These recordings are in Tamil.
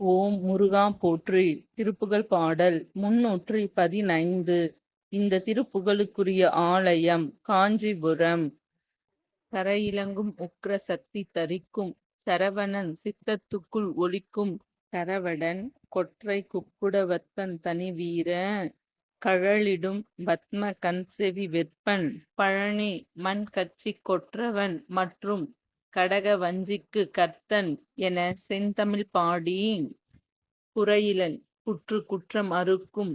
ஓம் முருகா போற்றி திருப்புகழ் பாடல் முன்னூற்றி பதினைந்து. இந்த திருப்புகழுக்குரிய ஆலயம் காஞ்சிபுரம். கரையிலங்கும் உக்ர சக்தி தரிக்கும் சரவணன் சித்தத்துக்குள் ஒழிக்கும் கரவடன் கொற்றை குப்புடவத்தன் தனி வீர கழலிடும் பத்ம கண்செவி வெற்பன் பழனி மண் கட்சி கொற்றவன் மற்றும் கடக வஞ்சிக்கு கர்த்தன் என செந்தமிழ் பாடி குறையிலன் குற்று குற்றம் அறுக்கும்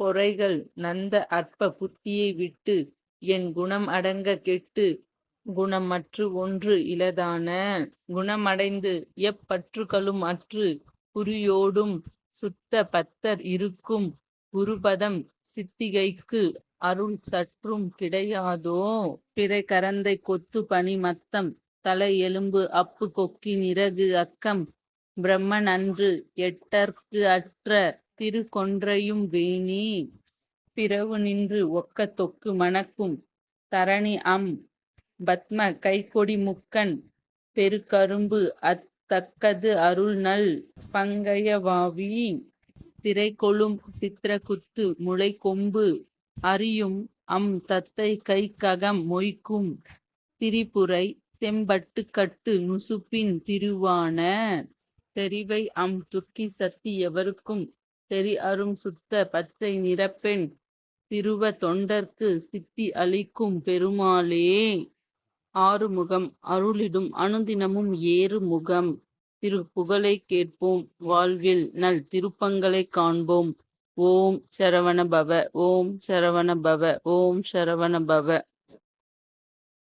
பொறைகள் நந்த அற்ப புத்தியை விட்டு என் குணம் அடங்க கெட்டு குணமற்று ஒன்று இலதான குணமடைந்து எப்பற்றுகளும் அற்று குறியோடும் சுத்த பத்தர் இருக்கும் குருபதம் சித்திகைக்கு அருள் சற்றும் கிடையாதோ? பிறை கரந்தை கொத்து பனி மத்தம் தலை எலும்பு அப்பு கொக்கி நிறகு அக்கம் பிரம்மன் அன்று எட்டற்கு அற்ற திருக்கொன்றையும் வேணி பிறவு நின்று ஒக்க தொக்கு மணக்கும் தரணி அம் பத்ம கைகொடி முக்கன் பெருக்கரும்பு அத்தக்கது அருள் நல் பங்கயவாவி திரைகொளும் சித்திரகுத்து முளை கொம்பு அறியும் அம் தத்தை கை ககம் மொய்க்கும் திரிபுரை செம்பட்டு கட்டு நுசுப்பின் திருவான தெரிவை அம் துர்க்கி சக்தி எவருக்கும் தெரி அரும் சுத்த பச்சை நிறப்பெண் திருவ தொண்டர்க்கு சித்தி அளிக்கும் பெருமாளே. ஆறுமுகம் அருளிடும் அனுதினமும் ஏறு முகம் திரு புகழை கேட்போம் வாழ்வில் நல் திருப்பங்களை காண்போம். ஓம் சரவண பவ ஓம் சரவண பவ ஓம் சரவண பவ